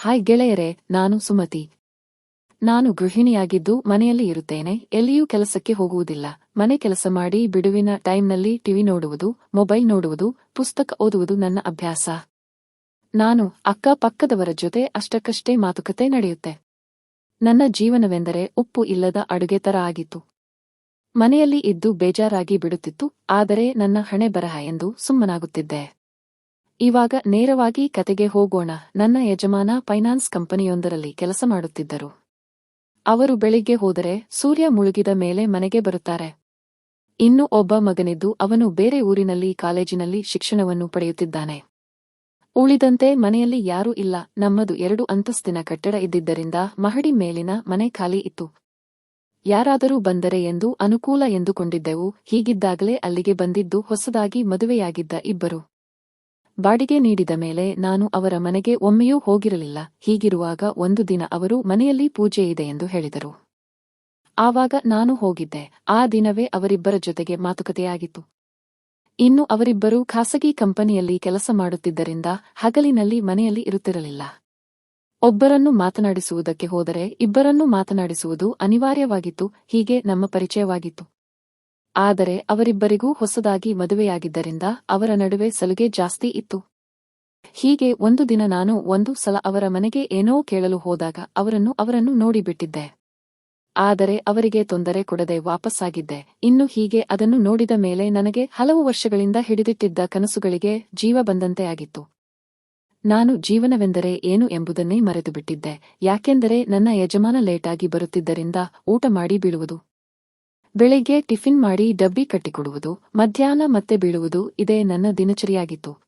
Hi ಗೆಳೆಯರೇ, ನಾನು ಸುಮತಿ. ನಾನು ಗೃಹಿಣಿಯಾಗಿದ್ದು ಮನೆಯಲ್ಲಿ ಇರುತ್ತೇನೆ. ಎಲ್ಲಿಯೂ ಕೆಲಸಕ್ಕೆ ಹೋಗುವುದಿಲ್ಲ. ಮನೆ ಕೆಲಸ ಮಾಡಿ ಬಿಡುವಿನ ಟೈಮ್ನಲ್ಲಿ ಟಿವಿ ನೋಡುವುದು, ಮೊಬೈಲ್ ನೋಡುವುದು, ಪುಸ್ತಕ ಓದುವುದು ನನ್ನ ಅಭ್ಯಾಸ. ನಾನು ಅಕ್ಕ ಪಕ್ಕದವರ ಜೊತೆ ಅಷ್ಟಕ್ಕಷ್ಟೇ ಮಾತುಕತೆ ನಡೆಯುತ್ತೆ. ನನ್ನ ಜೀವನವೆಂದರೆ ಉಪ್ಪು ಇಲ್ಲದ ಅಡುಗೆ ತರ ಆಗಿತ್ತು. ಮನೆಯಲ್ಲಿ ಇದ್ದು ಬೇಜಾರಾಗಿ ಬಿಡುತ್ತಿತ್ತು. ಆದರೆ ನನ್ನ ಹಣೆ ಬರಹ ಎಂದು ಸುಮ್ಮನಾಗುತ್ತಿದ್ದೆ. ಇವಾಗ ನೇರವಾಗಿ ಕತೆಗೆ ಹೋಗೋಣ. ನನ್ನ ಯಜಮಾನ ಫೈನಾನ್ಸ್ ಕಂಪನಿಯೊಂದರಲ್ಲಿ ಕೆಲಸ ಮಾಡುತ್ತಿದ್ದರು. ಅವರು ಬೆಳಿಗ್ಗೆ ಹೋದರೆ ಸೂರ್ಯ ಮುಳುಗಿದ ಮೇಲೆ ಮನೆಗೆ ಬರುತ್ತಾರೆ. ಇನ್ನು ಒಬ್ಬ ಮಗನಿದ್ದು ಅವನು ಬೇರೆ ಊರಿನಲ್ಲಿ ಕಾಲೇಜಿನಲ್ಲಿ ಶಿಕ್ಷಣವನ್ನು ಪಡೆಯುತ್ತಿದ್ದಾನೆ. ಉಳಿದಂತೆ ಮನೆಯಲ್ಲಿ ಯಾರೂ ಇಲ್ಲ. ನಮ್ಮದು ಎರಡು ಅಂತಸ್ತಿನ ಕಟ್ಟಡ ಇದ್ದಿದ್ದರಿಂದ ಮಹಡಿ ಮೇಲಿನ ಮನೆ ಖಾಲಿ ಇತ್ತು. ಯಾರಾದರೂ ಬಂದರೆ ಎಂದು ಅನುಕೂಲ ಎಂದುಕೊಂಡಿದ್ದೆವು. ಹೀಗಿದ್ದಾಗಲೇ ಅಲ್ಲಿಗೆ ಬಂದಿದ್ದು ಹೊಸದಾಗಿ ಮದುವೆಯಾಗಿದ್ದ ಇಬ್ಬರು. ಬಾಡಿಗೆ ನೀಡಿದ ಮೇಲೆ ನಾನು ಅವರ ಮನೆಗೆ ಒಮ್ಮೆಯೂ ಹೋಗಿರಲಿಲ್ಲ. ಹೀಗಿರುವಾಗ ಒಂದು ದಿನ ಅವರು ಮನೆಯಲ್ಲಿ ಪೂಜೆ ಇದೆ ಎಂದು ಹೇಳಿದರು. ಆವಾಗ ನಾನು ಹೋಗಿದ್ದೆ. ಆ ದಿನವೇ ಅವರಿಬ್ಬರ ಜೊತೆಗೆ ಮಾತುಕತೆಯಾಗಿತ್ತು. ಇನ್ನು ಅವರಿಬ್ಬರೂ ಖಾಸಗಿ ಕಂಪನಿಯಲ್ಲಿ ಕೆಲಸ ಮಾಡುತ್ತಿದ್ದರಿಂದ ಹಗಲಿನಲ್ಲಿ ಮನೆಯಲ್ಲಿ ಇರುತ್ತಿರಲಿಲ್ಲ. ಒಬ್ಬರನ್ನು ಮಾತನಾಡಿಸುವುದಕ್ಕೆ ಹೋದರೆ ಇಬ್ಬರನ್ನು ಮಾತನಾಡಿಸುವುದು ಅನಿವಾರ್ಯವಾಗಿತ್ತು. ಹೀಗೆ ನಮ್ಮ ಪರಿಚಯವಾಗಿತ್ತು. ಆದರೆ ಅವರಿಬ್ಬರಿಗೂ ಹೊಸದಾಗಿ ಮದುವೆಯಾಗಿದ್ದರಿಂದ ಅವರ ನಡುವೆ ಸಲುಗೆ ಜಾಸ್ತಿ ಇತ್ತು. ಹೀಗೆ ಒಂದು ದಿನ ನಾನು ಒಂದು ಸಲ ಅವರ ಮನೆಗೆ ಏನೋ ಕೇಳಲು ಹೋದಾಗ ಅವರನ್ನು ಅವರನ್ನು ನೋಡಿಬಿಟ್ಟಿದ್ದೆ ಆದರೆ ಅವರಿಗೆ ತೊಂದರೆ ಕೊಡದೆ ವಾಪಸ್ಸಾಗಿದ್ದೆ. ಇನ್ನು ಹೀಗೆ ಅದನ್ನು ನೋಡಿದ ಮೇಲೆ ನನಗೆ ಹಲವು ವರ್ಷಗಳಿಂದ ಹಿಡಿದಿಟ್ಟಿದ್ದ ಕನಸುಗಳಿಗೆ ಜೀವ ಬಂದಂತೆ ಆಗಿತ್ತು. ನಾನು ಜೀವನವೆಂದರೆ ಏನು ಎಂಬುದನ್ನೇ ಮರೆತುಬಿಟ್ಟಿದ್ದೆ. ಯಾಕೆಂದರೆ ನನ್ನ ಯಜಮಾನ ಲೇಟಾಗಿ ಬರುತ್ತಿದ್ದರಿಂದ ಊಟ ಮಾಡಿ ಬೀಳುವುದು. ಬೆಳಿಗ್ಗೆ ಟಿಫಿನ್ ಮಾಡಿ ಡಬ್ಬಿ ಕಟ್ಟಿಕೊಡುವುದು, ಮಧ್ಯಾಹ್ನ ಮತ್ತೆ ಬೀಳುವುದು ಇದೇ ನನ್ನ ದಿನಚರಿಯಾಗಿತ್ತು.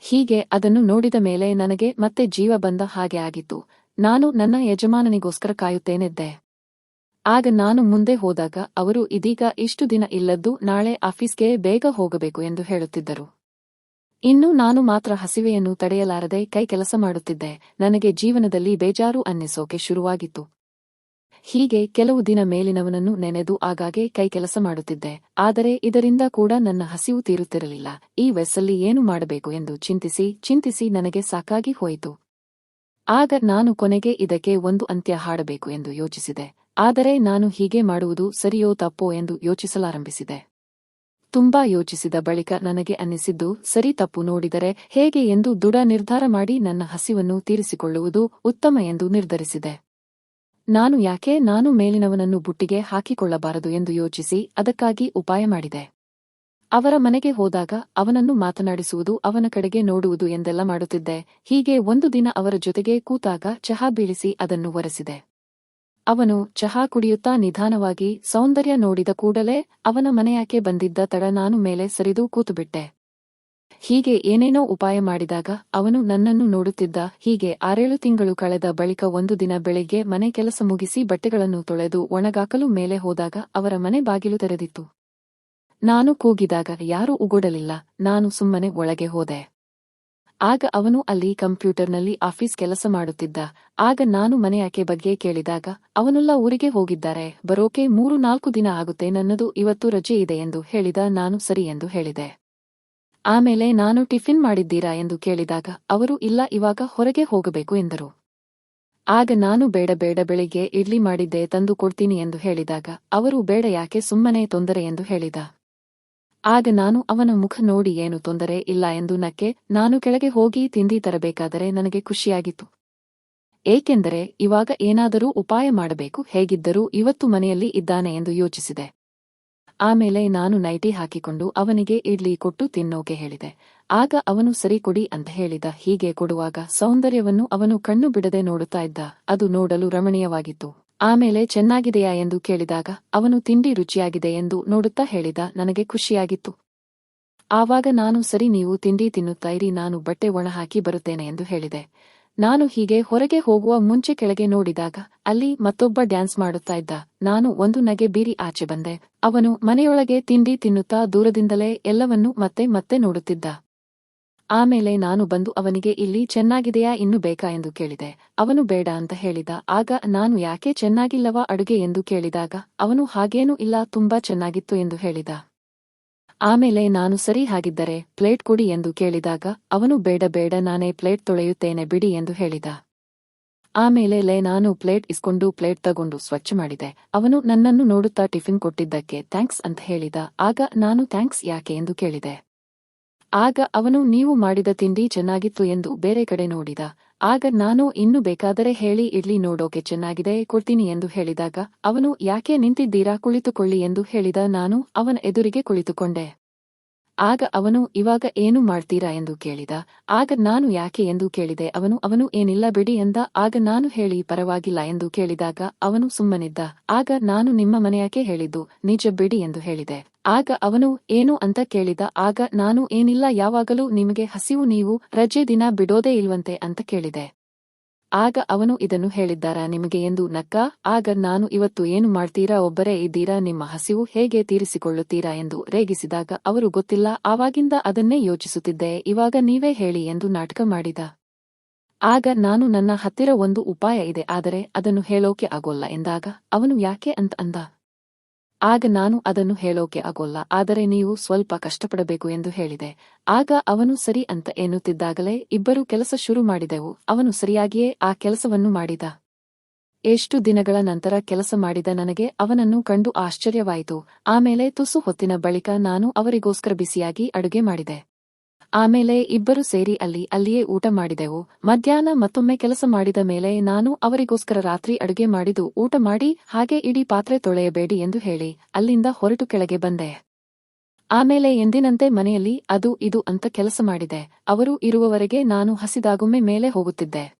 ಹೀಗೆ ಅದನ್ನು ನೋಡಿದ ಮೇಲೆ ನನಗೆ ಮತ್ತೆ ಜೀವ ಬಂದ ಹಾಗೆ ಆಗಿತ್ತು. ನಾನು ನನ್ನ ಯಜಮಾನನಿಗೋಸ್ಕರ ಕಾಯುತ್ತೇನೆದ್ದೆ. ಆಗ ನಾನು ಮುಂದೆ ಹೋದಾಗ ಅವರು ಇದೀಗ ಇಷ್ಟು ದಿನ ಇಲ್ಲದ್ದು ನಾಳೆ ಆಫೀಸ್ಗೆ ಬೇಗ ಹೋಗಬೇಕು ಎಂದು ಹೇಳುತ್ತಿದ್ದರು. ಇನ್ನು ನಾನು ಮಾತ್ರ ಹಸಿವೆಯನ್ನು ತಡೆಯಲಾರದೆ ಕೈ ಕೆಲಸ ಮಾಡುತ್ತಿದ್ದೆ. ನನಗೆ ಜೀವನದಲ್ಲಿ ಬೇಜಾರು ಅನ್ನಿಸೋಕೆ ಶುರುವಾಗಿತ್ತು. ಹೀಗೆ ಕೆಲವು ದಿನ ಮೇಲಿನವನನ್ನು ನೆನೆದು ಆಗಾಗ್ಗೆ ಕೈ ಕೆಲಸ ಮಾಡುತ್ತಿದ್ದೆ. ಆದರೆ ಇದರಿಂದ ಕೂಡ ನನ್ನ ಹಸಿವು ತೀರುತ್ತಿರಲಿಲ್ಲ. ಈ ವಯಸ್ಸಲ್ಲಿ ಏನು ಮಾಡಬೇಕು ಎಂದು ಚಿಂತಿಸಿ ಚಿಂತಿಸಿ ನನಗೆ ಸಾಕಾಗಿ ಹೋಯಿತು. ಆಗ ನಾನು ಕೊನೆಗೆ ಇದಕ್ಕೆ ಒಂದು ಅಂತ್ಯ ಹಾಡಬೇಕು ಎಂದು ಯೋಚಿಸಿದೆ. ಆದರೆ ನಾನು ಹೀಗೆ ಮಾಡುವುದು ಸರಿಯೋ ತಪ್ಪೋ ಎಂದು ಯೋಚಿಸಲಾರಂಭಿಸಿದೆ. ತುಂಬಾ ಯೋಚಿಸಿದ ಬಳಿಕ ನನಗೆ ಅನ್ನಿಸಿದ್ದು, ಸರಿ ತಪ್ಪು ನೋಡಿದರೆ ಹೇಗೆ ಎಂದು ದೃಢ ನಿರ್ಧಾರ ಮಾಡಿ ನನ್ನ ಹಸಿವನ್ನು ತೀರಿಸಿಕೊಳ್ಳುವುದು ಉತ್ತಮ ಎಂದು ನಿರ್ಧರಿಸಿದೆ. ನಾನು ಯಾಕೆ ನಾನು ಮೇಲಿನವನನ್ನು ಬುಟ್ಟಿಗೆ ಹಾಕಿಕೊಳ್ಳಬಾರದು ಎಂದು ಯೋಚಿಸಿ ಅದಕ್ಕಾಗಿ ಉಪಾಯ ಮಾಡಿದೆ. ಅವರ ಮನೆಗೆ ಹೋದಾಗ ಅವನನ್ನು ಮಾತನಾಡಿಸುವುದು ಅವನ ಕಡೆಗೆ ನೋಡುವುದು ಎಂದೆಲ್ಲ ಮಾಡುತ್ತಿದ್ದೆ. ಹೀಗೆ ಒಂದು ದಿನ ಅವರ ಜೊತೆಗೆ ಕೂತಾಗ ಚಹಾ ಬೀಳಿಸಿ ಅದನ್ನು ಒರೆಸಿದೆ. ಅವನು ಚಹಾ ಕುಡಿಯುತ್ತಾ ನಿಧಾನವಾಗಿ ಸೌಂದರ್ಯ ನೋಡಿದ ಕೂಡಲೇ ಅವನ ಮನೆಯಾಕೆ ಬಂದಿದ್ದ ತಡ ನಾನು ಮೇಲೆ ಸರಿದು ಕೂತುಬಿಟ್ಟೆ. ಹೀಗೆ ಏನೇನೋ ಉಪಾಯ ಮಾಡಿದಾಗ ಅವನು ನನ್ನನ್ನು ನೋಡುತ್ತಿದ್ದ. ಹೀಗೆ ಆರೇಳು ತಿಂಗಳು ಕಳೆದ ಬಳಿಕ ಒಂದು ದಿನ ಬೆಳಿಗ್ಗೆ ಮನೆ ಕೆಲಸ ಮುಗಿಸಿ ಬಟ್ಟೆಗಳನ್ನು ತೊಳೆದು ಒಣಗಾಕಲು ಮೇಲೆ ಹೋದಾಗ ಅವರ ಮನೆ ಬಾಗಿಲು ತೆರೆದಿತ್ತು. ನಾನು ಕೂಗಿದಾಗ ಯಾರೂ ಉಗುಡಲಿಲ್ಲ. ನಾನು ಸುಮ್ಮನೆ ಒಳಗೆ ಹೋದೆ. ಆಗ ಅವನು ಅಲ್ಲಿ ಕಂಪ್ಯೂಟರ್ನಲ್ಲಿ ಆಫೀಸ್ ಕೆಲಸ ಮಾಡುತ್ತಿದ್ದ. ಆಗ ನಾನು ಮನೆಯಾಕೆ ಬಗ್ಗೆ ಕೇಳಿದಾಗ, ಅವನೆಲ್ಲ ಊರಿಗೆ ಹೋಗಿದ್ದಾರೆ. ಬರೋಕೆ ಮೂರು ನಾಲ್ಕು ದಿನ ಆಗುತ್ತೆ. ನನ್ನದು ಇವತ್ತು ರಜೆ ಇದೆ ಎಂದು ಹೇಳಿದ. ನಾನು ಸರಿ ಎಂದು ಹೇಳಿದೆ. ಆಮೇಲೆ ನಾನು ಟಿಫಿನ್ ಮಾಡಿದ್ದೀರಾ ಎಂದು ಕೇಳಿದಾಗ ಅವರು, ಇಲ್ಲ, ಇವಾಗ ಹೊರಗೆ ಹೋಗಬೇಕು ಎಂದರು. ಆಗ ನಾನು, ಬೇಡ ಬೇಡ, ಬೆಳಿಗ್ಗೆ ಇಡ್ಲಿ ಮಾಡಿದ್ದೆ, ತಂದು ಕೊಡ್ತೀನಿ ಎಂದು ಹೇಳಿದಾಗ ಅವರು, ಬೇಡ, ಯಾಕೆ, ಸುಮ್ಮನೆ ತೊಂದರೆ ಎಂದು ಹೇಳಿದ. ಆಗ ನಾನು, ಅವನ ಮುಖ ನೋಡಿ, ಏನು ತೊಂದರೆ ಇಲ್ಲ ಎಂದು ನಕ್ಕೆ, ನಾನು ಕೆಳಗೆ ಹೋಗಿ ತಿಂಡಿ ತರಬೇಕಾದರೆ ನನಗೆ ಖುಷಿಯಾಗಿತ್ತು. ಏಕೆಂದರೆ, ಇವಾಗ ಏನಾದರೂ ಉಪಾಯ ಮಾಡಬೇಕು, ಹೇಗಿದ್ದರೂ ಇವತ್ತು ಮನೆಯಲ್ಲಿ ಇದ್ದಾನೆ ಎಂದು ಯೋಚಿಸಿದೆ. ಆಮೇಲೆ ನಾನು ನೈಟಿ ಹಾಕಿಕೊಂಡು ಅವನಿಗೆ ಇಡ್ಲಿ ಕೊಟ್ಟು ತಿನ್ನೋಕೆ ಹೇಳಿದೆ. ಆಗ ಅವನು ಸರಿ ಕೊಡಿ ಅಂತ ಹೇಳಿದ. ಹೀಗೆ ಕೊಡುವಾಗ ಸೌಂದರ್ಯವನ್ನು ಅವನು ಕಣ್ಣು ಬಿಡದೆ ನೋಡುತ್ತಾ ಇದ್ದ. ಅದು ನೋಡಲು ರಮಣೀಯವಾಗಿತ್ತು. ಆಮೇಲೆ ಚೆನ್ನಾಗಿದೆಯಾ ಎಂದು ಕೇಳಿದಾಗ ಅವನು ತಿಂಡಿ ರುಚಿಯಾಗಿದೆ ಎಂದು ನೋಡುತ್ತಾ ಹೇಳಿದ. ನನಗೆ ಖುಷಿಯಾಗಿತ್ತು. ಆವಾಗ ನಾನು ಸರಿ, ನೀವು ತಿಂಡಿ ತಿನ್ನುತ್ತಾ ಇರಿ, ನಾನು ಬಟ್ಟೆ ಒಣ ಹಾಕಿ ಬರುತ್ತೇನೆ ಎಂದು ಹೇಳಿದೆ. ನಾನು ಹೀಗೆ ಹೊರಗೆ ಹೋಗುವ ಮುಂಚೆ ಕೆಳಗೆ ನೋಡಿದಾಗ, ಅಲ್ಲಿ ಮತ್ತೊಬ್ಬ ಡ್ಯಾನ್ಸ್ ಮಾಡುತ್ತಾ ಇದ್ದ. ನಾನು ಒಂದು ನಗೆ ಬೀರಿ ಆಚೆ ಬಂದೆ. ಅವನು ಮನೆಯೊಳಗೆ ತಿಂಡಿ ತಿನ್ನುತ್ತಾ ದೂರದಿಂದಲೇ ಎಲ್ಲವನ್ನೂ ಮತ್ತೆ ಮತ್ತೆ ನೋಡುತ್ತಿದ್ದ. ಆಮೇಲೆ ನಾನು ಬಂದು ಅವನಿಗೆ, ಇಲ್ಲಿ ಚೆನ್ನಾಗಿದೆಯಾ ಇನ್ನು ಬೇಕಾ ಎಂದು ಕೇಳಿದೆ. ಅವನು ಬೇಡ ಅಂತ ಹೇಳಿದ. ಆಗ ನಾನು ಯಾಕೆ ಚೆನ್ನಾಗಿಲ್ಲವಾ ಅಡುಗೆ ಎಂದು ಕೇಳಿದಾಗ, ಅವನು ಹಾಗೇನೂ ಇಲ್ಲ, ತುಂಬಾ ಚೆನ್ನಾಗಿತ್ತು ಎಂದು ಹೇಳಿದ. ಆಮೇಲೆ ನಾನು ಸರಿ ಹಾಗಿದ್ದರೆ ಪ್ಲೇಟ್ ಕೊಡಿ ಎಂದು ಕೇಳಿದಾಗ, ಅವನು ಬೇಡ ಬೇಡ ನಾನೇ ಪ್ಲೇಟ್ ತೊಳೆಯುತ್ತೇನೆ ಬಿಡಿ ಎಂದು ಹೇಳಿದ. ಆಮೇಲೆ ಲೇ, ನಾನು ಪ್ಲೇಟ್ ಇಸ್ಕೊಂಡು ಪ್ಲೇಟ್ ತಗೊಂಡು ಸ್ವಚ್ಛ ಮಾಡಿದೆ. ಅವನು ನನ್ನನ್ನು ನೋಡುತ್ತಾ ಟಿಫಿನ್ ಕೊಟ್ಟಿದ್ದಕ್ಕೆ ಥ್ಯಾಂಕ್ಸ್ ಅಂತ ಹೇಳಿದ. ಆಗ ನಾನು ಥ್ಯಾಂಕ್ಸ್ ಯಾಕೆ ಎಂದು ಕೇಳಿದೆ. ಆಗ ಅವನು, ನೀವು ಮಾಡಿದ ತಿಂಡಿ ಚೆನ್ನಾಗಿತ್ತು ಎಂದು ಬೇರೆ ಕಡೆ ನೋಡಿದ. ಆಗ ನಾನು ಇನ್ನು ಬೇಕಾದರೆ ಹೇಳಿ, ಇಡ್ಲಿ ನೋಡೋಕೆ ಚೆನ್ನಾಗಿದೆ, ಕೊಡ್ತೀನಿ ಎಂದು ಹೇಳಿದಾಗ, ಅವನು, ಯಾಕೆ ನಿಂತಿದ್ದೀರಾ, ಕುಳಿತುಕೊಳ್ಳಿ ಎಂದು ಹೇಳಿದ ನಾನು ಅವನ ಎದುರಿಗೆ ಕುಳಿತುಕೊಂಡೆ. ಆಗ ಅವನು, ಇವಾಗ ಏನು ಮಾಡ್ತೀರಾ ಎಂದು ಕೇಳಿದ. ಆಗ ನಾನು ಯಾಕೆ ಎಂದು ಕೇಳಿದೆ. ಅವನು ಅವನು ಏನಿಲ್ಲ ಬಿಡಿ ಎಂದ. ಆಗ ನಾನು ಹೇಳಿ, ಪರವಾಗಿಲ್ಲ ಎಂದು ಕೇಳಿದಾಗ ಅವನು ಸುಮ್ಮನಿದ್ದ. ಆಗ ನಾನು ನಿಮ್ಮ ಮನೆಯಾಕೆ ಹೇಳಿದ್ದು, ನಿಜ ಬಿಡಿ ಎಂದು ಹೇಳಿದೆ. ಆಗ ಅವನು, ಏನು ಅಂತ ಕೇಳಿದ. ಆಗ ನಾನು ಏನಿಲ್ಲ, ಯಾವಾಗಲೂ ನಿಮಗೆ ಹಸಿವು, ನೀವು ರಜೆ ದಿನ ಬಿಡೋದೇ ಇಲ್ವಂತೆ ಅಂತ ಕೇಳಿದೆ. ಆಗ ಅವನು ಇದನ್ನು ಹೇಳಿದ್ದಾರ, ನಿಮಗೆ ಎಂದು ನಕ್ಕ, ಆಗ ನಾನು ಇವತ್ತು ಏನು ಮಾಡ್ತೀರಾ, ಒಬ್ಬರೇ ಇದ್ದೀರಾ, ನಿಮ್ಮ ಹಸಿವು ಹೇಗೆ ತೀರಿಸಿಕೊಳ್ಳುತ್ತೀರಾ ಎಂದು ರೇಗಿಸಿದಾಗ ಅವರು ಗೊತ್ತಿಲ್ಲ, ಆವಾಗಿಂದ ಅದನ್ನೇ ಯೋಚಿಸುತ್ತಿದ್ದೆ, ಇವಾಗ ನೀವೇ ಹೇಳಿ ಎಂದು ನಾಟಕ ಮಾಡಿದ. ಆಗ ನಾನು ನನ್ನ ಹತ್ತಿರ ಒಂದು ಉಪಾಯ ಇದೆ, ಆದರೆ ಅದನ್ನು ಹೇಳೋಕೆ ಆಗೋಲ್ಲ ಎಂದಾಗ ಅವನು ಯಾಕೆ ಅಂತ ಅಂದ. ಆಗ ನಾನು ಅದನ್ನು ಹೇಳೋಕೆ ಆಗೋಲ್ಲ, ಆದರೆ ನೀವು ಸ್ವಲ್ಪ ಕಷ್ಟಪಡಬೇಕು ಎಂದು ಹೇಳಿದೆ. ಆಗ ಅವನು ಸರಿ ಅಂತ ಎನ್ನುತ್ತಿದ್ದಾಗಲೇ ಇಬ್ಬರು ಕೆಲಸ ಶುರು ಮಾಡಿದೆವು. ಅವನು ಸರಿಯಾಗಿಯೇ ಆ ಕೆಲಸವನ್ನು ಮಾಡಿದ. ಎಷ್ಟು ದಿನಗಳ ನಂತರ ಕೆಲಸ ಮಾಡಿದ ನನಗೆ ಅವನನ್ನು ಕಂಡು ಆಶ್ಚರ್ಯವಾಯಿತು. ಆಮೇಲೆ ತುಸು ಹೊತ್ತಿನ ಬಳಿಕ ನಾನು ಅವರಿಗೋಸ್ಕರ ಬಿಸಿಯಾಗಿ ಅಡುಗೆ ಮಾಡಿದೆ. ಆಮೇಲೆ ಇಬ್ಬರು ಸೇರಿ ಅಲ್ಲಿ ಅಲ್ಲಿಯೇ ಊಟ ಮಾಡಿದೆವು. ಮಧ್ಯಾಹ್ನ ಮತ್ತೊಮ್ಮೆ ಕೆಲಸ ಮಾಡಿದ ಮೇಲೆ ನಾನು ಅವರಿಗೋಸ್ಕರ ರಾತ್ರಿ ಅಡುಗೆ ಮಾಡಿದು ಊಟ ಮಾಡಿ, ಹಾಗೆ ಇಡೀ ಪಾತ್ರೆ ತೊಳೆಯಬೇಡಿ ಎಂದು ಹೇಳಿ ಅಲ್ಲಿಂದ ಹೊರಟು ಕೆಳಗೆ ಬಂದೆ. ಆಮೇಲೆ ಎಂದಿನಂತೆ ಮನೆಯಲ್ಲಿ, ಅದು ಇದು ಅಂತ ಕೆಲಸ ಮಾಡಿದೆ. ಅವರು ಇರುವವರೆಗೆ ನಾನು ಹಸಿದಾಗೊಮ್ಮೆ ಮೇಲೆ ಹೋಗುತ್ತಿದ್ದೆ.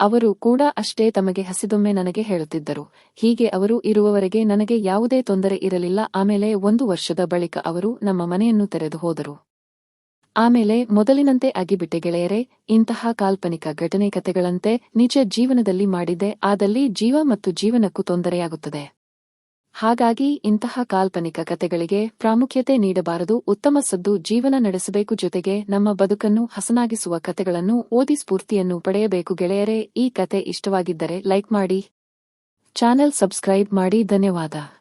ಅವರು ಕೂಡ ಅಷ್ಟೇ ತಮಗೆ ಹಸಿದೊಮ್ಮೆ ನನಗೆ ಹೇಳುತ್ತಿದ್ದರು. ಹೀಗೆ ಅವರು ಇರುವವರೆಗೆ ನನಗೆ ಯಾವುದೇ ತೊಂದರೆ ಇರಲಿಲ್ಲ. ಆಮೇಲೆ ಒಂದು ವರ್ಷದ ಬಳಿಕ ಅವರು ನಮ್ಮ ಮನೆಯನ್ನು ತೆರೆದು ಹೋದರು. ಆಮೇಲೆ ಮೊದಲಿನಂತೆ ಆಗಿಬಿಟ್ಟೆ ಗೆಳೆಯರೆ, ಇಂತಹ ಕಾಲ್ಪನಿಕ ಘಟನೆ ಕಥೆಗಳಂತೆ ನಿಜ ಜೀವನದಲ್ಲಿ ಮಾಡಿದೆ, ಆದಲ್ಲಿ ಜೀವ ಮತ್ತು ಜೀವನಕ್ಕೂ ತೊಂದರೆಯಾಗುತ್ತದೆ. ಹಾಗಾಗಿ ಇಂತಹ ಕಾಲ್ಪನಿಕ ಕಥೆಗಳಿಗೆ ಪ್ರಾಮುಖ್ಯತೆ ನೀಡಬಾರದು, ಉತ್ತಮ ಸದ್ದು ಜೀವನ ನಡೆಸಬೇಕು ಜೊತೆಗೆ ನಮ್ಮ ಬದುಕನ್ನು ಹಸನಾಗಿಸುವ ಕಥೆಗಳನ್ನು ಓದಿ ಸ್ಫೂರ್ತಿಯನ್ನು ಪಡೆಯಬೇಕು ಗೆಳೆಯರೇ, ಈ ಕತೆ ಇಷ್ಟವಾಗಿದ್ದರೆ ಲೈಕ್ ಮಾಡಿ, ಚಾನೆಲ್ ಸಬ್ಸ್ಕ್ರೈಬ್ ಮಾಡಿ, ಧನ್ಯವಾದ.